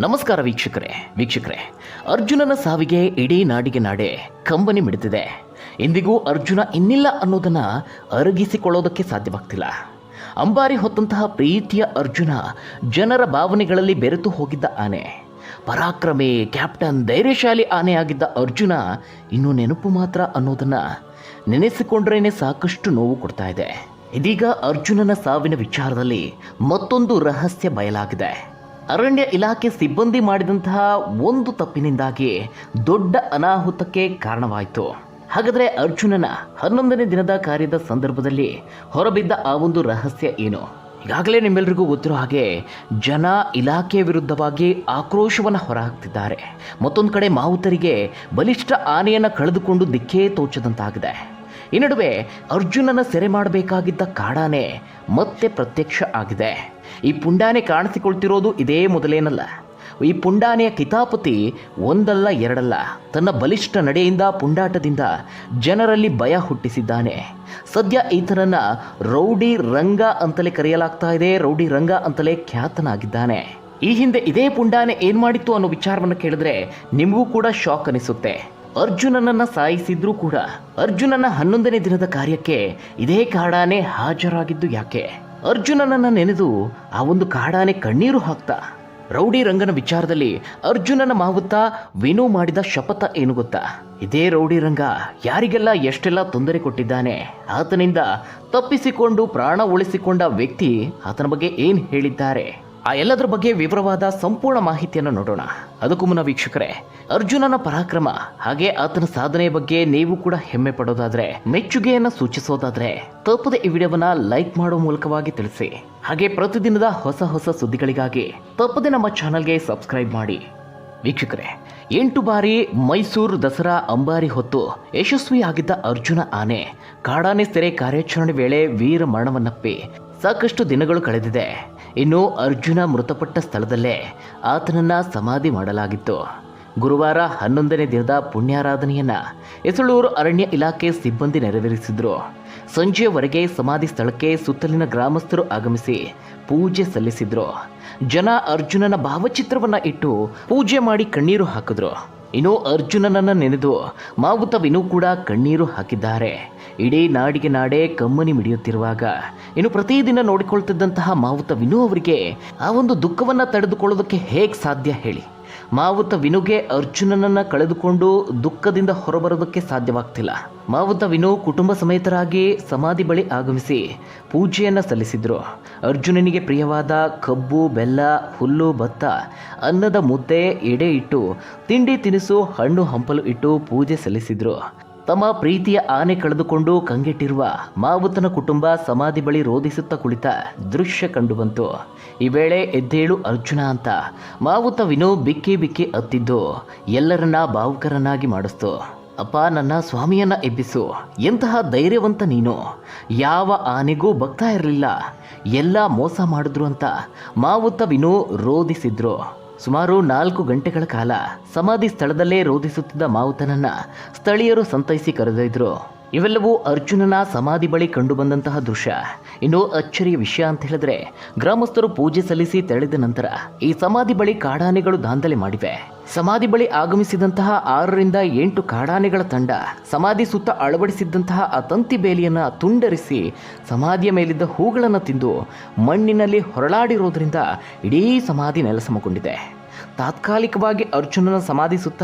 ನಮಸ್ಕಾರ ವೀಕ್ಷಕರೇ ವೀಕ್ಷಕರೇ. ಅರ್ಜುನನ ಸಾವಿಗೆ ಇಡೀ ನಾಡಿಗೆ ನಾಡೆ ಕಂಬನಿ ಮಿಡುತ್ತಿದೆ ಇಂದಿಗೂ ಅರ್ಜುನ ಇನ್ನಿಲ್ಲ ಅನ್ನೋದನ್ನ ಅರಗಿಸಿಕೊಳ್ಳೋದಕ್ಕೆ ಸಾಧ್ಯವಾಗ್ತಿಲ್ಲ. ಅಂಬಾರಿ ಹೊತ್ತಂತಹ ಪ್ರೀತಿಯ ಅರ್ಜುನ ಜನರ ಭಾವನೆಗಳಲ್ಲಿ ಬೆರೆತು ಹೋಗಿದ್ದ ಆನೆ. ಪರಾಕ್ರಮಿ, ಕ್ಯಾಪ್ಟನ್, ಧೈರ್ಯಶಾಲಿ ಆನೆಯಾಗಿದ್ದ ಅರ್ಜುನ ಇನ್ನೂ ನೆನಪು ಮಾತ್ರ ಅನ್ನೋದನ್ನ ನೆನೆಸಿಕೊಂಡ್ರೇನೆ ಸಾಕಷ್ಟು ನೋವು ಕೊಡ್ತಾ ಇದೆ. ಇದೀಗ ಅರ್ಜುನನ ಸಾವಿನ ವಿಚಾರದಲ್ಲಿ ಮತ್ತೊಂದು ರಹಸ್ಯ ಬಯಲಾಗಿದೆ. ಅರಣ್ಯ ಇಲಾಖೆ ಸಿಬ್ಬಂದಿ ಮಾಡಿದಂತಹ ಒಂದು ತಪ್ಪಿನಿಂದಾಗಿ ದೊಡ್ಡ ಅನಾಹುತಕ್ಕೆ ಕಾರಣವಾಯಿತು. ಹಾಗಾದರೆ ಅರ್ಜುನನ ಹನ್ನೊಂದನೇ ದಿನದ ಕಾರ್ಯದ ಸಂದರ್ಭದಲ್ಲಿ ಹೊರಬಿದ್ದ ಆ ಒಂದು ರಹಸ್ಯ ಏನು? ಈಗಾಗಲೇ ನಿಮ್ಮೆಲ್ಲರಿಗೂ ಗೊತ್ತಿರೋ ಹಾಗೆ ಜನ ಇಲಾಖೆಯ ವಿರುದ್ಧವಾಗಿ ಆಕ್ರೋಶವನ್ನು ಹೊರಹಾಕ್ತಿದ್ದಾರೆ. ಮತ್ತೊಂದು ಕಡೆ ಮಾವುತರಿಗೆ ಬಲಿಷ್ಠ ಆನೆಯನ್ನು ಕಳೆದುಕೊಂಡು ದಿಕ್ಕೇ ತೋಚದಂತಾಗಿದೆ. ಈ ನಡುವೆ ಅರ್ಜುನನ ಸೆರೆ ಮಾಡಬೇಕಾಗಿದ್ದ ಕಾಡಾನೆ ಮತ್ತೆ ಪ್ರತ್ಯಕ್ಷ ಆಗಿದೆ. ಈ ಪುಂಡಾನೆ ಕಾಣಿಸಿಕೊಳ್ತಿರೋದು ಇದೇ ಮೊದಲೇನಲ್ಲ. ಈ ಪುಂಡಾನೆಯ ಕಿತಾಪತಿ ಒಂದಲ್ಲ ಎರಡಲ್ಲ. ತನ್ನ ಬಲಿಷ್ಠ ನಡೆಯಿಂದ ಪುಂಡಾಟದಿಂದ ಜನರಲ್ಲಿ ಭಯ ಹುಟ್ಟಿಸಿದ್ದಾನೆ. ಸದ್ಯ ಈತನನ್ನ ರೌಡಿ ರಂಗ ಅಂತಲೇ ಕರೆಯಲಾಗ್ತಾ ಇದೆ. ರೌಡಿ ರಂಗ ಅಂತಲೇ ಖ್ಯಾತನಾಗಿದ್ದಾನೆ. ಈ ಹಿಂದೆ ಇದೇ ಪುಂಡಾನೆ ಏನ್ ಮಾಡಿತ್ತು ಅನ್ನೋ ವಿಚಾರವನ್ನು ಕೇಳಿದ್ರೆ ನಿಮಗೂ ಕೂಡ ಶಾಕ್ ಅನಿಸುತ್ತೆ. ಅರ್ಜುನನನ್ನ ಸಾಯಿಸಿದ್ರೂ ಕೂಡ ಅರ್ಜುನನ ಹನ್ನೊಂದನೇ ದಿನದ ಕಾರ್ಯಕ್ಕೆ ಇದೇ ಕಾಡಾನೆ ಹಾಜರಾಗಿದ್ದು ಯಾಕೆ? ಅರ್ಜುನನನ್ನ ನೆನೆದು ಆ ಒಂದು ಕಾಡಾನೆ ಕಣ್ಣೀರು ಹಾಕ್ತಾ ರೌಡಿ ರಂಗನ ವಿಚಾರದಲ್ಲಿ ಅರ್ಜುನನ ಮಾವುತ್ತ ವಿನು ಮಾಡಿದ ಶಪಥ ಏನು ಗೊತ್ತಾ? ಇದೇ ರೌಡಿ ರಂಗ ಯಾರಿಗೆಲ್ಲ ಎಷ್ಟೆಲ್ಲ ತೊಂದರೆ ಕೊಟ್ಟಿದ್ದಾನೆ, ಆತನಿಂದ ತಪ್ಪಿಸಿಕೊಂಡು ಪ್ರಾಣ ಉಳಿಸಿಕೊಂಡ ವ್ಯಕ್ತಿ ಆತನ ಬಗ್ಗೆ ಏನು ಹೇಳಿದ್ದಾರೆ? ಆ ಎಲ್ಲದರ ಬಗ್ಗೆ ವಿವರವಾದ ಸಂಪೂರ್ಣ ಮಾಹಿತಿಯನ್ನು ನೋಡೋಣ. ಅದಕ್ಕೂ ಮುನ್ನ ವೀಕ್ಷಕರೇ, ಅರ್ಜುನನ ಪರಾಕ್ರಮ ಹಾಗೆ ಆತನ ಸಾಧನೆ ಬಗ್ಗೆ ನೀವು ಕೂಡ ಹೆಮ್ಮೆ ಪಡೋದಾದ್ರೆ, ಮೆಚ್ಚುಗೆಯನ್ನು ಸೂಚಿಸೋದಾದ್ರೆ, ತಪ್ಪದೆ ಈ ವಿಡಿಯೋವನ್ನ ಲೈಕ್ ಮಾಡೋ ಮೂಲಕವಾಗಿ ತಿಳಿಸಿ. ಹಾಗೆ ಪ್ರತಿದಿನದ ಹೊಸ ಹೊಸ ಸುದ್ದಿಗಳಿಗಾಗಿ ತಪ್ಪದೆ ನಮ್ಮ ಚಾನಲ್ಗೆ ಸಬ್ಸ್ಕ್ರೈಬ್ ಮಾಡಿ. ವೀಕ್ಷಕರೇ, ಎಂಟು ಬಾರಿ ಮೈಸೂರು ದಸರಾ ಅಂಬಾರಿ ಹೊತ್ತು ಯಶಸ್ವಿಯಾಗಿದ್ದ ಅರ್ಜುನ ಆನೆ, ಕಾಡಾನೆ ಸೆರೆ ಕಾರ್ಯಾಚರಣೆ ವೇಳೆ ವೀರ ಮರಣವನ್ನಪ್ಪಿ ಸಾಕಷ್ಟು ದಿನಗಳು ಕಳೆದಿದೆ. ಇನ್ನು ಅರ್ಜುನ ಮೃತಪಟ್ಟ ಸ್ಥಳದಲ್ಲೇ ಆತನನ್ನ ಸಮಾಧಿ ಮಾಡಲಾಗಿತ್ತು. ಗುರುವಾರ ಹನ್ನೊಂದನೇ ದಿನದ ಪುಣ್ಯಾರಾಧನೆಯನ್ನ ಎಸಳೂರು ಅರಣ್ಯ ಇಲಾಖೆ ಸಿಬ್ಬಂದಿ ನೆರವೇರಿಸಿದ್ರು. ಸಂಜೆಯವರೆಗೆ ಸಮಾಧಿ ಸ್ಥಳಕ್ಕೆ ಸುತ್ತಲಿನ ಗ್ರಾಮಸ್ಥರು ಆಗಮಿಸಿ ಪೂಜೆ ಸಲ್ಲಿಸಿದ್ರು. ಜನ ಅರ್ಜುನನ ಭಾವಚಿತ್ರವನ್ನ ಇಟ್ಟು ಪೂಜೆ ಮಾಡಿ ಕಣ್ಣೀರು ಹಾಕಿದ್ರು. ಇನ್ನು ಅರ್ಜುನನನ್ನ ನೆನೆದು ಮಾವುತ ವಿನು ಕೂಡ ಕಣ್ಣೀರು ಹಾಕಿದ್ದಾರೆ. ಇಡೀ ನಾಡಿಗೆ ನಾಡೇ ಕಮ್ಮನಿ ಮಿಡಿಯುತ್ತಿರುವಾಗ, ಇನ್ನು ಪ್ರತಿದಿನ ನೋಡಿಕೊಳ್ತಿದ್ದಂತಹ ಮಾವುತ ವಿನು ಅವರಿಗೆ ಆ ಒಂದು ದುಃಖವನ್ನು ತಡೆದುಕೊಳ್ಳೋದಕ್ಕೆ ಹೇಗೆ ಸಾಧ್ಯ ಹೇಳಿ? ಮಾವುತ ವಿನುಗೆ ಅರ್ಜುನನನ್ನ ಕಳೆದುಕೊಂಡು ದುಃಖದಿಂದ ಹೊರಬರೋದಕ್ಕೆ ಸಾಧ್ಯವಾಗ್ತಿಲ್ಲ. ಮಾವುತ ವಿನು ಕುಟುಂಬ ಸಮೇತರಾಗಿ ಸಮಾಧಿ ಬಳಿ ಆಗಮಿಸಿ ಪೂಜೆಯನ್ನು ಸಲ್ಲಿಸಿದ್ರು. ಅರ್ಜುನನಿಗೆ ಪ್ರಿಯವಾದ ಕಬ್ಬು, ಬೆಲ್ಲ, ಹುಲ್ಲು, ಭತ್ತ, ಅನ್ನದ ಮುದ್ದೆ ಎಡೆ ಇಟ್ಟು, ತಿಂಡಿ ತಿನಿಸು, ಹಣ್ಣು ಹಂಪಲು ಇಟ್ಟು ಪೂಜೆ ಸಲ್ಲಿಸಿದ್ರು. ತಮ್ಮ ಪ್ರೀತಿಯ ಆನೆ ಕಳೆದುಕೊಂಡು ಕಂಗೆಟ್ಟಿರುವ ಮಾವುತನ ಕುಟುಂಬ ಸಮಾಧಿ ಬಳಿ ರೋಧಿಸುತ್ತಾ ಕುಳಿತ ದೃಶ್ಯ ಕಂಡುಬಂತು. ಈ ವೇಳೆ ಎದ್ದೇಳು ಅರ್ಜುನ ಅಂತ ಮಾವುತ ವಿನು ಬಿಕ್ಕಿ ಬಿಕ್ಕಿ ಅತ್ತಿದ್ದು, ಎಲ್ಲರನ್ನ ಭಾವುಕರನ್ನಾಗಿ ಮಾಡಿಸ್ತು. ಅಪ್ಪ, ನನ್ನ ಸ್ವಾಮಿಯನ್ನ ಎಬ್ಬಿಸು. ಎಂತಹ ಧೈರ್ಯವಂತ ನೀನು. ಯಾವ ಆನೆಗೂ ಭಕ್ತ ಇರಲಿಲ್ಲ. ಎಲ್ಲ ಮೋಸ ಮಾಡಿದ್ರು ಅಂತ ಮಾವುತ ವಿನು ರೋಧಿಸಿದ್ರು. ಸುಮಾರು ನಾಲ್ಕು ಗಂಟೆಗಳ ಕಾಲ ಸಮಾಧಿ ಸ್ಥಳದಲ್ಲೇ ರೋಧಿಸುತ್ತಿದ್ದ ಮಾವುತನನ್ನ ಸ್ಥಳೀಯರು ಸಂತೈಸಿ ಕರೆದೊಯ್ದ್ರು. ಇವೆಲ್ಲವೂ ಅರ್ಜುನನ ಸಮಾಧಿ ಬಳಿ ಕಂಡುಬಂದಂತಹ ದೃಶ್ಯ. ಇನ್ನು ಅಚ್ಚರಿಯ ವಿಷಯ ಅಂತ ಹೇಳಿದ್ರೆ, ಗ್ರಾಮಸ್ಥರು ಪೂಜೆ ಸಲ್ಲಿಸಿ ತೆರಳಿದ ನಂತರ ಈ ಸಮಾಧಿ ಬಳಿ ಕಾಡಾನೆಗಳು ದಾಂಧಲೆ ಮಾಡಿವೆ. ಸಮಾಧಿ ಬಳಿ ಆಗಮಿಸಿದಂತಹ ಆರರಿಂದ ಎಂಟು ಕಾಡಾನೆಗಳ ತಂಡ ಸಮಾಧಿ ಸುತ್ತ ಅಳವಡಿಸಿದ್ದಂತಹ ಆ ತಂತಿ ಬೇಲಿಯನ್ನ ತುಂಡರಿಸಿ ಸಮಾಧಿಯ ಮೇಲಿದ್ದ ಹೂಗಳನ್ನು ತಿಂದು ಮಣ್ಣಿನಲ್ಲಿ ಹೊರಳಾಡಿರೋದ್ರಿಂದ ಇಡೀ ಸಮಾಧಿ ನೆಲಸಮಗೊಂಡಿದೆ. ತಾತ್ಕಾಲಿಕವಾಗಿ ಅರ್ಜುನನ ಸಮಾಧಿ ಸುತ್ತ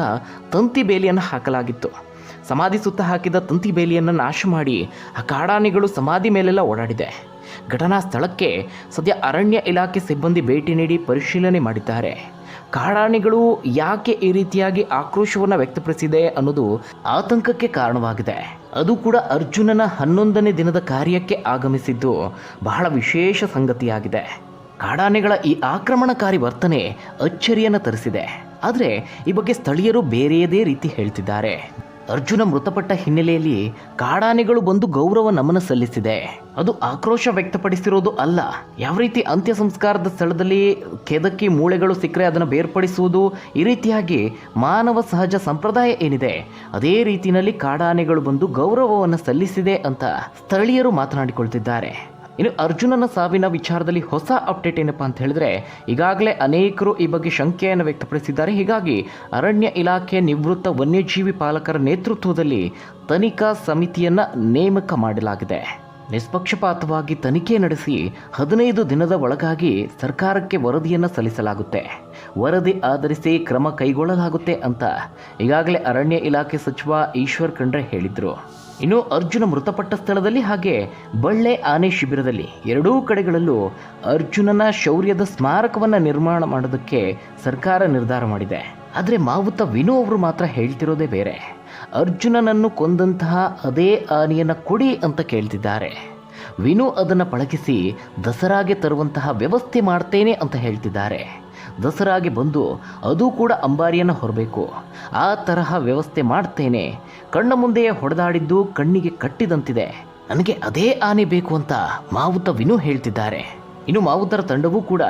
ತಂತಿ ಬೇಲಿಯನ್ನು ಹಾಕಲಾಗಿತ್ತು. ಸಮಾಧಿ ಸುತ್ತ ಹಾಕಿದ ತಂತಿ ಬೇಲಿಯನ್ನು ನಾಶ ಮಾಡಿ ಆ ಕಾಡಾನೆಗಳು ಸಮಾಧಿ ಮೇಲೆಲ್ಲ ಓಡಾಡಿದೆ. ಘಟನಾ ಸ್ಥಳಕ್ಕೆ ಸದ್ಯ ಅರಣ್ಯ ಇಲಾಖೆ ಸಿಬ್ಬಂದಿ ಭೇಟಿ ನೀಡಿ ಪರಿಶೀಲನೆ ಮಾಡಿದ್ದಾರೆ. ಕಾಡಾನೆಗಳು ಯಾಕೆ ಈ ರೀತಿಯಾಗಿ ಆಕ್ರೋಶವನ್ನು ವ್ಯಕ್ತಪಡಿಸಿದೆ ಅನ್ನೋದು ಆತಂಕಕ್ಕೆ ಕಾರಣವಾಗಿದೆ. ಅದು ಕೂಡ ಅರ್ಜುನನ ಹನ್ನೊಂದನೇ ದಿನದ ಕಾರ್ಯಕ್ಕೆ ಆಗಮಿಸಿದ್ದು ಬಹಳ ವಿಶೇಷ ಸಂಗತಿಯಾಗಿದೆ. ಕಾಡಾನೆಗಳ ಈ ಆಕ್ರಮಣಕಾರಿ ವರ್ತನೆ ಅಚ್ಚರಿಯನ್ನು ತರಿಸಿದೆ. ಆದರೆ ಈ ಬಗ್ಗೆ ಸ್ಥಳೀಯರು ಬೇರೆಯದೇ ರೀತಿ ಹೇಳ್ತಿದ್ದಾರೆ. ಅರ್ಜುನ ಮೃತಪಟ್ಟ ಹಿನ್ನೆಲೆಯಲ್ಲಿ ಕಾಡಾನೆಗಳು ಬಂದು ಗೌರವ ನಮನ ಸಲ್ಲಿಸಿದೆ. ಅದು ಆಕ್ರೋಶ ವ್ಯಕ್ತಪಡಿಸಿರೋದು ಅಲ್ಲ. ಯಾವ ರೀತಿ ಅಂತ್ಯ ಸಂಸ್ಕಾರದ ಸ್ಥಳದಲ್ಲಿ ಕೆದಕಿ ಮೂಳೆಗಳು ಸಿಕ್ಕರೆ ಅದನ್ನು ಬೇರ್ಪಡಿಸುವುದು, ಈ ರೀತಿಯಾಗಿ ಮಾನವ ಸಹಜ ಸಂಪ್ರದಾಯ ಏನಿದೆ, ಅದೇ ರೀತಿಯಲ್ಲಿ ಕಾಡಾನೆಗಳು ಬಂದು ಗೌರವವನ್ನು ಸಲ್ಲಿಸಿದೆ ಅಂತ ಸ್ಥಳೀಯರು ಮಾತನಾಡಿಕೊಳ್ತಿದ್ದಾರೆ. ಇನ್ನು ಅರ್ಜುನನ ಸಾವಿನ ವಿಚಾರದಲ್ಲಿ ಹೊಸ ಅಪ್ಡೇಟ್ ಏನಪ್ಪ ಅಂತ ಹೇಳಿದ್ರೆ, ಈಗಾಗಲೇ ಅನೇಕರು ಈ ಬಗ್ಗೆ ಶಂಕೆಯನ್ನು ವ್ಯಕ್ತಪಡಿಸಿದ್ದಾರೆ. ಹೀಗಾಗಿ ಅರಣ್ಯ ಇಲಾಖೆ ನಿವೃತ್ತ ವನ್ಯಜೀವಿ ಪಾಲಕರ ನೇತೃತ್ವದಲ್ಲಿ ತನಿಖಾ ಸಮಿತಿಯನ್ನ ನೇಮಕ ಮಾಡಲಾಗಿದೆ. ನಿಷ್ಪಕ್ಷಪಾತವಾಗಿ ತನಿಖೆ ನಡೆಸಿ ಹದಿನೈದು ದಿನದ ಒಳಗಾಗಿ ಸರ್ಕಾರಕ್ಕೆ ವರದಿಯನ್ನು ಸಲ್ಲಿಸಲಾಗುತ್ತೆ. ವರದಿ ಆಧರಿಸಿ ಕ್ರಮ ಕೈಗೊಳ್ಳಲಾಗುತ್ತೆ ಅಂತ ಈಗಾಗಲೇ ಅರಣ್ಯ ಇಲಾಖೆ ಸಚಿವ ಈಶ್ವರ್ ಖಂಡ್ರೆ ಹೇಳಿದ್ರು. ಇನ್ನು ಅರ್ಜುನ ಮೃತಪಟ್ಟ ಸ್ಥಳದಲ್ಲಿ ಹಾಗೆ ಬಳ್ಳೆ ಆನೆ ಶಿಬಿರದಲ್ಲಿ ಎರಡೂ ಕಡೆಗಳಲ್ಲೂ ಅರ್ಜುನನ ಶೌರ್ಯದ ಸ್ಮಾರಕವನ್ನು ನಿರ್ಮಾಣ ಮಾಡೋದಕ್ಕೆ ಸರ್ಕಾರ ನಿರ್ಧಾರ ಮಾಡಿದೆ. ಆದರೆ ಮಾವುತ ವಿನು ಅವರು ಮಾತ್ರ ಹೇಳ್ತಿರೋದೇ ಬೇರೆ. ಅರ್ಜುನನನ್ನು ಕೊಂದಂತಹ ಅದೇ ಆನೆಯನ್ನು ಕೊಡಿ ಅಂತ ಕೇಳ್ತಿದ್ದಾರೆ. ವಿನು ಅದನ್ನು ಪಳಗಿಸಿ ದಸರಾಗೆ ತರುವಂತಹ ವ್ಯವಸ್ಥೆ ಮಾಡ್ತೇನೆ ಅಂತ ಹೇಳ್ತಿದ್ದಾರೆ. ದಸರಾಗೆ ಬಂದು ಅದು ಕೂಡ ಅಂಬಾರಿಯನ್ನು ಹೊರಬೇಕು. ಆ ತರಹ ವ್ಯವಸ್ಥೆ ಮಾಡ್ತೇನೆ. ಕಣ್ಣ ಮುಂದೆಯೇ ಹೊಡೆದಾಡಿದ್ದು ಕಣ್ಣಿಗೆ ಕಟ್ಟಿದಂತಿದೆ. ನನಗೆ ಅದೇ ಆನೆ ಬೇಕು ಅಂತ ಮಾವುತ ವಿನು ಹೇಳ್ತಿದ್ದಾರೆ. ಇನ್ನು ಮಾವುತರ ತಂಡವೂ ಕೂಡ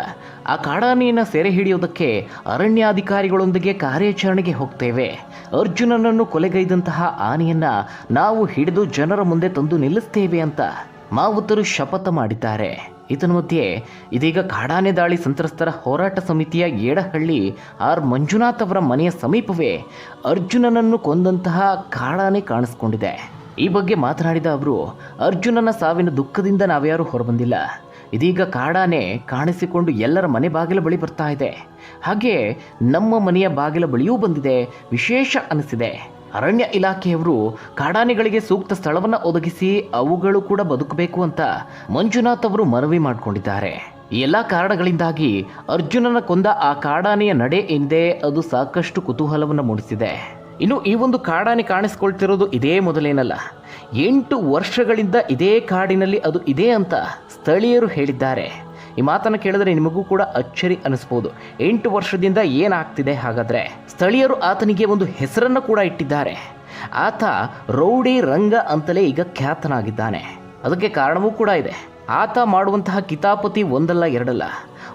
ಆ ಕಾಡಾನೆಯನ್ನು ಸೆರೆ ಹಿಡಿಯೋದಕ್ಕೆ ಅರಣ್ಯಾಧಿಕಾರಿಗಳೊಂದಿಗೆ ಕಾರ್ಯಾಚರಣೆಗೆ ಹೋಗ್ತೇವೆ. ಅರ್ಜುನನನ್ನು ಕೊಲೆಗೈದಂತಹ ಆನೆಯನ್ನು ನಾವು ಹಿಡಿದು ಜನರ ಮುಂದೆ ತಂದು ನಿಲ್ಲಿಸ್ತೇವೆ ಅಂತ ಮಾವುತರು ಶಪಥ ಮಾಡಿದ್ದಾರೆ. ಇದರ ಮಧ್ಯೆ ಇದೀಗ ಕಾಡಾನೆ ದಾಳಿ ಸಂತ್ರಸ್ತರ ಹೋರಾಟ ಸಮಿತಿಯ ಏಡಹಳ್ಳಿ ಆರ್ ಮಂಜುನಾಥ್ ಅವರ ಮನೆಯ ಸಮೀಪವೇ ಅರ್ಜುನನನ್ನು ಕೊಂದಂತಹ ಕಾಡಾನೆ ಕಾಣಿಸ್ಕೊಂಡಿದೆ. ಈ ಬಗ್ಗೆ ಮಾತನಾಡಿದ ಅವರು, ಅರ್ಜುನನ ಸಾವಿನ ದುಃಖದಿಂದ ನಾವ್ಯಾರೂ ಹೊರಬಂದಿಲ್ಲ. ಇದೀಗ ಕಾಡಾನೆ ಕಾಣಿಸಿಕೊಂಡು ಎಲ್ಲರ ಮನೆ ಬಾಗಿಲ ಬಳಿ ಬರ್ತಾ ಇದೆ. ಹಾಗೆ ನಮ್ಮ ಮನೆಯ ಬಾಗಿಲ ಬಳಿಯೂ ಬಂದಿದೆ, ವಿಶೇಷ ಅನಿಸಿದೆ. ಅರಣ್ಯ ಇಲಾಖೆಯವರು ಕಾಡಾನೆಗಳಿಗೆ ಸೂಕ್ತ ಸ್ಥಳವನ್ನು ಒದಗಿಸಿ ಅವುಗಳು ಕೂಡ ಬದುಕಬೇಕು ಅಂತ ಮಂಜುನಾಥ್ ಅವರು ಮನವಿ ಮಾಡಿಕೊಂಡಿದ್ದಾರೆ. ಎಲ್ಲ ಕಾರಣಗಳಿಂದಾಗಿ ಅರ್ಜುನನ ಕೊಂದ ಆ ಕಾಡಾನೆಯ ನಡೆ ಎಂದೇ ಅದು ಸಾಕಷ್ಟು ಕುತೂಹಲವನ್ನು ಮೂಡಿಸಿದೆ. ಇನ್ನು ಈ ಒಂದು ಕಾಡಾನೆ ಕಾಣಿಸ್ಕೊಳ್ತಿರೋದು ಇದೇ ಮೊದಲೇನಲ್ಲ. ಎಂಟು ವರ್ಷಗಳಿಂದ ಇದೇ ಕಾಡಿನಲ್ಲಿ ಅದು ಇದೆ ಅಂತ ಸ್ಥಳೀಯರು ಹೇಳಿದ್ದಾರೆ. ಈ ಮಾತನ್ನು ಕೇಳಿದ್ರೆ ನಿಮಗೂ ಕೂಡ ಅಚ್ಚರಿ ಅನಿಸ್ಬೋದು. ಎಂಟು ವರ್ಷದಿಂದ ಏನಾಗ್ತಿದೆ ಹಾಗಾದ್ರೆ? ಸ್ಥಳೀಯರು ಆತನಿಗೆ ಒಂದು ಹೆಸರನ್ನು ಕೂಡ ಇಟ್ಟಿದ್ದಾರೆ. ಆತ ರೌಡಿ ರಂಗ ಅಂತಲೇ ಈಗ ಖ್ಯಾತನಾಗಿದ್ದಾನೆ. ಅದಕ್ಕೆ ಕಾರಣವೂ ಕೂಡ ಇದೆ. ಆತ ಮಾಡುವಂತಹ ಕಿತಾಪತಿ ಒಂದಲ್ಲ, ಎರಡಲ್ಲ.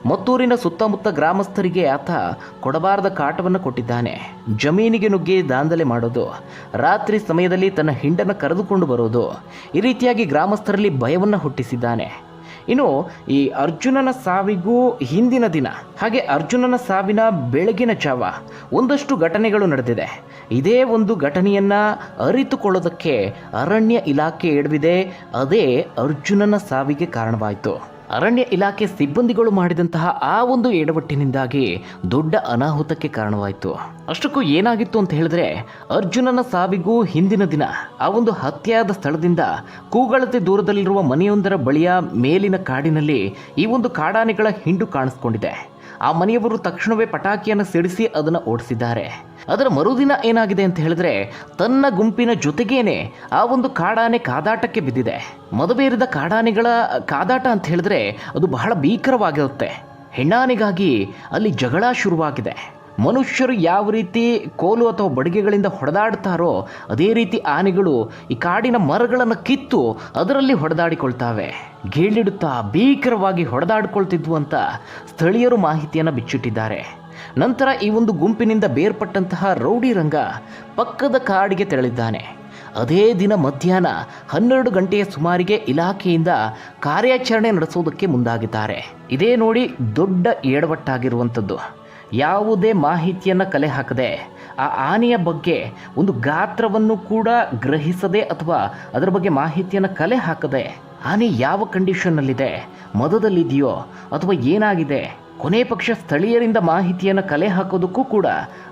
ಮತ್ತೂರಿನ ಸುತ್ತಮುತ್ತ ಗ್ರಾಮಸ್ಥರಿಗೆ ಆತ ಕೊಡಬಾರದ ಕಾಟವನ್ನು ಕೊಟ್ಟಿದ್ದಾನೆ. ಜಮೀನಿಗೆ ನುಗ್ಗಿ ದಾಂಧಲೆ ಮಾಡೋದು, ರಾತ್ರಿ ಸಮಯದಲ್ಲಿ ತನ್ನ ಹಿಂಡನ್ನು ಕರೆದುಕೊಂಡು ಬರೋದು, ಈ ರೀತಿಯಾಗಿ ಗ್ರಾಮಸ್ಥರಲ್ಲಿ ಭಯವನ್ನು ಹುಟ್ಟಿಸಿದ್ದಾನೆ. ಇನ್ನು ಈ ಅರ್ಜುನನ ಸಾವಿಗೂ ಹಿಂದಿನ ದಿನ, ಹಾಗೆ ಅರ್ಜುನನ ಸಾವಿನ ಬೆಳಗಿನ ಜಾವ ಒಂದಷ್ಟು ಘಟನೆಗಳು ನಡೆದಿದೆ. ಇದೇ ಒಂದು ಘಟನೆಯನ್ನು ಅರಿತುಕೊಳ್ಳೋದಕ್ಕೆ ಅರಣ್ಯ ಇಲಾಖೆ ಎಡವಿದೆ ಅದೇ ಅರ್ಜುನನ ಸಾವಿಗೆ ಕಾರಣವಾಯಿತು. ಅರಣ್ಯ ಇಲಾಖೆ ಸಿಬ್ಬಂದಿಗಳು ಮಾಡಿದಂತಹ ಆ ಒಂದು ಎಡವಟ್ಟಿನಿಂದಾಗಿ ದೊಡ್ಡ ಅನಾಹುತಕ್ಕೆ ಕಾರಣವಾಯಿತು. ಅಷ್ಟಕ್ಕೂ ಏನಾಗಿತ್ತು ಅಂತ ಹೇಳಿದ್ರೆ ಅರ್ಜುನನ ಸಾವಿಗೂ ಹಿಂದಿನ ದಿನ ಆ ಒಂದು ಹತ್ಯೆಯಾದ ಸ್ಥಳದಿಂದ ಕೂಗಳತೆ ದೂರದಲ್ಲಿರುವ ಮನೆಯೊಂದರ ಬಳಿಯ ಮೇಲಿನ ಕಾಡಿನಲ್ಲಿ ಈ ಒಂದು ಕಾಡಾನೆಗಳ ಹಿಂಡು ಕಾಣಿಸ್ಕೊಂಡಿದೆ. ಆ ಮನೆಯವರು ತಕ್ಷಣವೇ ಪಟಾಕಿಯನ್ನು ಸಿಡಿಸಿ ಅದನ್ನು ಓಡಿಸಿದ್ದಾರೆ. ಅದರ ಮರುದಿನ ಏನಾಗಿದೆ ಅಂತ ಹೇಳಿದ್ರೆ, ತನ್ನ ಗುಂಪಿನ ಜೊತೆಗೇನೆ ಆ ಒಂದು ಕಾಡಾನೆ ಕಾದಾಟಕ್ಕೆ ಬಿದ್ದಿದೆ. ಮದುವೆರಿದ ಕಾಡಾನೆಗಳ ಕಾದಾಟ ಅಂತ ಹೇಳಿದ್ರೆ ಅದು ಬಹಳ ಭೀಕರವಾಗಿರುತ್ತೆ. ಹೆಣ್ಣಾನೆಗಾಗಿ ಅಲ್ಲಿ ಜಗಳ ಶುರುವಾಗಿದೆ. ಮನುಷ್ಯರು ಯಾವ ರೀತಿ ಕೋಲು ಅಥವಾ ಬಡಿಗೆಗಳಿಂದ ಹೊಡೆದಾಡ್ತಾರೋ ಅದೇ ರೀತಿ ಆನೆಗಳು ಈ ಕಾಡಿನ ಮರಗಳನ್ನು ಕಿತ್ತು ಅದರಲ್ಲಿ ಹೊಡೆದಾಡಿಕೊಳ್ತಾವೆ. ಗೇಳಿಡುತ್ತಾ ಭೀಕರವಾಗಿ ಹೊಡೆದಾಡ್ಕೊಳ್ತಿದ್ವು ಅಂತ ಸ್ಥಳೀಯರು ಮಾಹಿತಿಯನ್ನು ಬಿಚ್ಚಿಟ್ಟಿದ್ದಾರೆ. ನಂತರ ಈ ಒಂದು ಗುಂಪಿನಿಂದ ಬೇರ್ಪಟ್ಟಂತಹ ರೌಡಿ ರಂಗ ಪಕ್ಕದ ಕಾಡಿಗೆ ತೆರಳಿದ್ದಾನೆ. ಅದೇ ದಿನ ಮಧ್ಯಾಹ್ನ ಹನ್ನೆರಡು ಗಂಟೆಯ ಸುಮಾರಿಗೆ ಇಲಾಖೆಯಿಂದ ಕಾರ್ಯಾಚರಣೆ ನಡೆಸೋದಕ್ಕೆ ಮುಂದಾಗಿದ್ದಾರೆ. ಇದೇ ನೋಡಿ ದೊಡ್ಡ ಎಡವಟ್ಟಾಗಿರುವಂಥದ್ದು ಯಾವುದೇ ಮಾಹಿತಿಯನ್ನು ಕಲೆ ಹಾಕದೆ, ಆ ಆನೆಯ ಬಗ್ಗೆ ಒಂದು ಗಾತ್ರವನ್ನು ಕೂಡ ಗ್ರಹಿಸದೆ ಅಥವಾ ಅದರ ಬಗ್ಗೆ ಮಾಹಿತಿಯನ್ನು ಕಲೆ ಹಾಕದೆ, ಆನೆ ಯಾವ ಕಂಡೀಷನ್ನಲ್ಲಿದೆ, ಮದದಲ್ಲಿದೆಯೋ ಅಥವಾ ಏನಾಗಿದೆ, ಕೊನೆ ಪಕ್ಷ ಸ್ಥಳೀಯರಿಂದ ಮಾಹಿತಿಯನ್ನು ಕಲೆ ಹಾಕೋದಕ್ಕೂ ಕೂಡ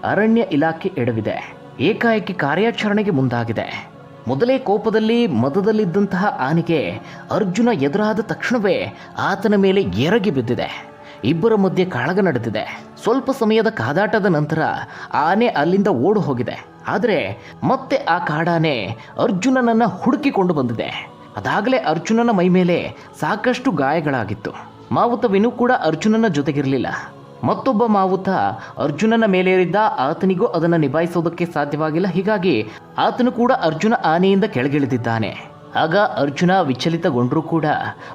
ಅರಣ್ಯ ಇಲಾಖೆ ಎಡವಿದೆ. ಏಕಾಏಕಿ ಕಾರ್ಯಾಚರಣೆಗೆ ಮುಂದಾಗಿದೆ. ಮೊದಲೇ ಕೋಪದಲ್ಲಿ ಮದದಲ್ಲಿದ್ದಂತಹ ಆನೆಗೆ ಅರ್ಜುನ ಎದುರಾದ ತಕ್ಷಣವೇ ಆತನ ಮೇಲೆ ಎರಗಿ ಬಿದ್ದಿದೆ. ಇಬ್ಬರ ಮಧ್ಯೆ ಕಾಳಗ ನಡೆದಿದೆ. ಸ್ವಲ್ಪ ಸಮಯದ ಕಾದಾಟದ ನಂತರ ಆನೆ ಅಲ್ಲಿಂದ ಓಡು ಹೋಗಿದೆ. ಆದರೆ ಮತ್ತೆ ಆ ಕಾಡಾನೆ ಅರ್ಜುನನನ್ನು ಹುಡುಕಿಕೊಂಡು ಬಂದಿದೆ. ಅದಾಗಲೇ ಅರ್ಜುನನ ಮೈ ಮೇಲೆ ಸಾಕಷ್ಟು ಗಾಯಗಳಾಗಿತ್ತು. ಮಾವುತ ವಿನು ಕೂಡ ಅರ್ಜುನನ ಜೊತೆಗಿರಲಿಲ್ಲ. ಮತ್ತೊಬ್ಬ ಮಾವುತ ಅರ್ಜುನನ ಮೇಲೇರಿದ್ದ ಆತನಿಗೂ ಅದನ್ನು ನಿಭಾಯಿಸೋದಕ್ಕೆ ಸಾಧ್ಯವಾಗಿಲ್ಲ. ಹೀಗಾಗಿ ಆತನು ಕೂಡ ಅರ್ಜುನ ಆನೆಯಿಂದ ಕೆಳಗಿಳಿದಿದ್ದಾನೆ. ಆಗ ಅರ್ಜುನ ವಿಚಲಿತಗೊಂಡರೂ ಕೂಡ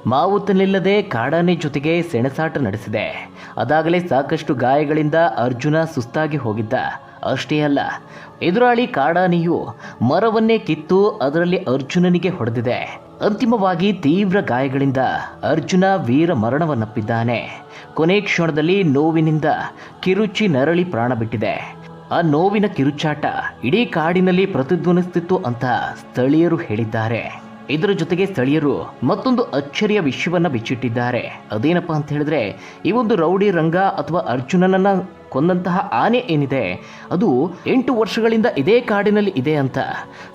ಮಾವುತನಿಲ್ಲದೆ ಕಾಡಾನೆ ಜೊತೆಗೆ ಸೆಣಸಾಟ ನಡೆಸಿದೆ. ಅದಾಗಲೇ ಸಾಕಷ್ಟು ಗಾಯಗಳಿಂದ ಅರ್ಜುನ ಸುಸ್ತಾಗಿ ಹೋಗಿದ್ದ. ಅಷ್ಟೇ ಅಲ್ಲ, ಎದುರಾಳಿ ಕಾಡಾನೆಯು ಮರವನ್ನೇ ಕಿತ್ತು ಅದರಲ್ಲಿ ಅರ್ಜುನನಿಗೆ ಹೊಡೆದಿದೆ. ಅಂತಿಮವಾಗಿ ತೀವ್ರ ಗಾಯಗಳಿಂದ ಅರ್ಜುನ ವೀರ ಮರಣವನ್ನಪ್ಪಿದ್ದಾನೆ. ಕೊನೆ ಕ್ಷಣದಲ್ಲಿ ನೋವಿನಿಂದ ಕಿರುಚಿ ನರಳಿ ಪ್ರಾಣ ಬಿಟ್ಟಿದೆ. ಆ ನೋವಿನ ಕಿರುಚಾಟ ಇಡೀ ಕಾಡಿನಲ್ಲಿ ಪ್ರತಿಧ್ವನಿಸುತ್ತಿತ್ತು ಅಂತ ಸ್ಥಳೀಯರು ಹೇಳಿದ್ದಾರೆ. ಇದರ ಜೊತೆಗೆ ಸ್ಥಳೀಯರು ಮತ್ತೊಂದು ಅಚ್ಚರಿಯ ವಿಷಯವನ್ನ ಬಿಚ್ಚಿಟ್ಟಿದ್ದಾರೆ. ಅದೇನಪ್ಪ ಅಂತ ಹೇಳಿದ್ರೆ, ಈ ಒಂದು ರೌಡಿ ರಂಗ ಅಥವಾ ಅರ್ಜುನನನ್ನ ಕೊಂದಂತಹ ಆನೆ ಏನಿದೆ, ಅದು ಎಂಟು ವರ್ಷಗಳಿಂದ ಇದೇ ಕಾಡಿನಲ್ಲಿ ಇದೆ ಅಂತ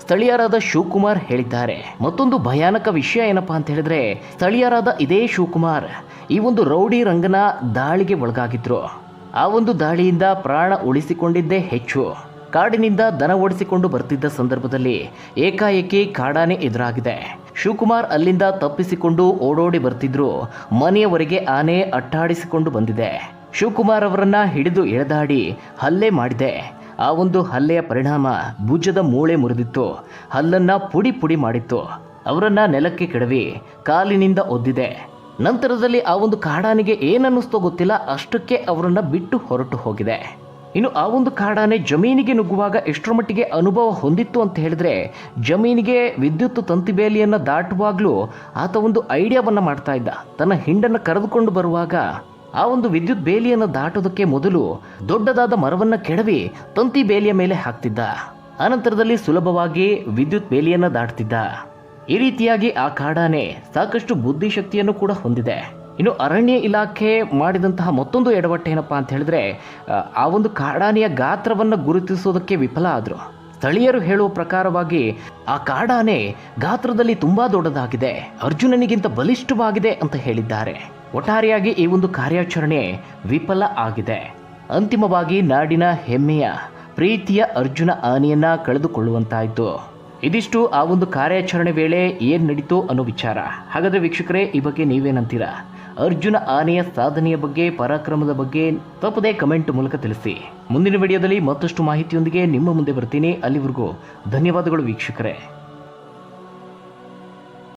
ಸ್ಥಳೀಯರಾದ ಶಿವಕುಮಾರ್ ಹೇಳಿದ್ದಾರೆ. ಮತ್ತೊಂದು ಭಯಾನಕ ವಿಷಯ ಏನಪ್ಪಾ ಅಂತ ಹೇಳಿದ್ರೆ, ಸ್ಥಳೀಯರಾದ ಇದೇ ಶಿವಕುಮಾರ್ ಈ ಒಂದು ರೌಡಿ ರಂಗನ ದಾಳಿಗೆ ಒಳಗಾಗಿದ್ರು. ಆ ಒಂದು ದಾಳಿಯಿಂದ ಪ್ರಾಣ ಉಳಿಸಿಕೊಂಡಿದ್ದೇ ಹೆಚ್ಚು. ಕಾಡಿನಿಂದ ದನ ಓಡಿಸಿಕೊಂಡು ಬರ್ತಿದ್ದ ಸಂದರ್ಭದಲ್ಲಿ ಏಕಾಏಕಿ ಕಾಡಾನೆ ಎದುರಾಗಿದೆ. ಶಿವಕುಮಾರ್ ಅಲ್ಲಿಂದ ತಪ್ಪಿಸಿಕೊಂಡು ಓಡೋಡಿ ಬರ್ತಿದ್ರು. ಮನೆಯವರೆಗೆ ಆನೆ ಅಟ್ಟಾಡಿಸಿಕೊಂಡು ಬಂದಿದೆ. ಶಿವಕುಮಾರ್ ಅವರನ್ನ ಹಿಡಿದು ಎಳೆದಾಡಿ ಹಲ್ಲೆ ಮಾಡಿದೆ. ಆ ಒಂದು ಹಲ್ಲೆಯ ಪರಿಣಾಮ ಭುಜದ ಮೂಳೆ ಮುರಿದಿತ್ತು. ಹಲ್ಲನ್ನ ಪುಡಿ ಪುಡಿ ಮಾಡಿತ್ತು. ಅವರನ್ನ ನೆಲಕ್ಕೆ ಕೆಡವಿ ಕಾಲಿನಿಂದ ಒದ್ದಿದೆ. ನಂತರದಲ್ಲಿ ಆ ಒಂದು ಕಾಡಾನಿಗೆ ಏನನ್ನಿಸ್ತೋ ಗೊತ್ತಿಲ್ಲ. ಅಷ್ಟಕ್ಕೆ ಅವರನ್ನ ಬಿಟ್ಟು ಹೊರಟು ಹೋಗಿದೆ. ಇನ್ನು ಆ ಒಂದು ಕಾಡಾನೆ ಜಮೀನಿಗೆ ನುಗ್ಗುವಾಗ ಎಷ್ಟರ ಮಟ್ಟಿಗೆ ಅನುಭವ ಹೊಂದಿತ್ತು ಅಂತ ಹೇಳಿದ್ರೆ ಜಮೀನಿಗೆ ವಿದ್ಯುತ್ ತಂತಿ ಬೇಲಿಯನ್ನು ದಾಟುವಾಗಲೂ ಆತ ಒಂದು ಐಡಿಯಾವನ್ನು ಮಾಡ್ತಾ ಇದ್ದ. ತನ್ನ ಹಿಂಡನ್ನು ಕರೆದುಕೊಂಡು ಬರುವಾಗ ಆ ಒಂದು ವಿದ್ಯುತ್ ಬೇಲಿಯನ್ನು ದಾಟೋದಕ್ಕೆ ಮೊದಲು ದೊಡ್ಡದಾದ ಮರವನ್ನು ಕೆಡವಿ ತಂತಿ ಬೇಲಿಯ ಮೇಲೆ ಹಾಕ್ತಿದ್ದ. ಅನಂತರದಲ್ಲಿ ಸುಲಭವಾಗಿ ವಿದ್ಯುತ್ ಬೇಲಿಯನ್ನು ದಾಟ್ತಿದ್ದ. ಈ ರೀತಿಯಾಗಿ ಆ ಕಾಡಾನೆ ಸಾಕಷ್ಟು ಬುದ್ಧಿಶಕ್ತಿಯನ್ನು ಕೂಡ ಹೊಂದಿದೆ. ಇನ್ನು ಅರಣ್ಯ ಇಲಾಖೆ ಮಾಡಿದಂತಹ ಮತ್ತೊಂದು ಎಡವಟ್ಟು ಏನಪ್ಪ ಅಂತ ಹೇಳಿದ್ರೆ ಆ, ಒಂದು ಕಾಡಾನೆಯ ಗಾತ್ರವನ್ನು ಗುರುತಿಸೋದಕ್ಕೆ ವಿಫಲ ಆದರು. ಸ್ಥಳೀಯರು ಹೇಳುವ ಪ್ರಕಾರವಾಗಿ ಆ ಕಾಡಾನೆ ಗಾತ್ರದಲ್ಲಿ ತುಂಬ ದೊಡ್ಡದಾಗಿದೆ. ಅರ್ಜುನನಿಗಿಂತ ಬಲಿಷ್ಠವಾಗಿದೆ ಅಂತ ಹೇಳಿದ್ದಾರೆ. ಒಟ್ಟಾರೆಯಾಗಿ ಈ ಒಂದು ಕಾರ್ಯಾಚರಣೆ ವಿಫಲ ಆಗಿದೆ. ಅಂತಿಮವಾಗಿ ನಾಡಿನ ಹೆಮ್ಮೆಯ ಪ್ರೀತಿಯ ಅರ್ಜುನ ಆನೆಯನ್ನ ಕಳೆದುಕೊಳ್ಳುವಂತಾಯಿತು. ಇದಿಷ್ಟು ಆ ಒಂದು ಕಾರ್ಯಾಚರಣೆ ವೇಳೆ ಏನು ನಡೀತು ಅನ್ನೋ ವಿಚಾರ. ಹಾಗಾದ್ರೆ ವೀಕ್ಷಕರೇ ಈ ಬಗ್ಗೆ ನೀವೇನಂತೀರಾ? ಅರ್ಜುನ ಆನೆಯ ಸಾಧನೆಯ ಬಗ್ಗೆ, ಪರಾಕ್ರಮದ ಬಗ್ಗೆ ತಪ್ಪದೇ ಕಮೆಂಟ್ ಮೂಲಕ ತಿಳಿಸಿ. ಮುಂದಿನ ವಿಡಿಯೋದಲ್ಲಿ ಮತ್ತಷ್ಟು ಮಾಹಿತಿಯೊಂದಿಗೆ ನಿಮ್ಮ ಮುಂದೆ ಬರ್ತೀನಿ. ಅಲ್ಲಿವರೆಗೂ ಧನ್ಯವಾದಗಳು ವೀಕ್ಷಕರೇ.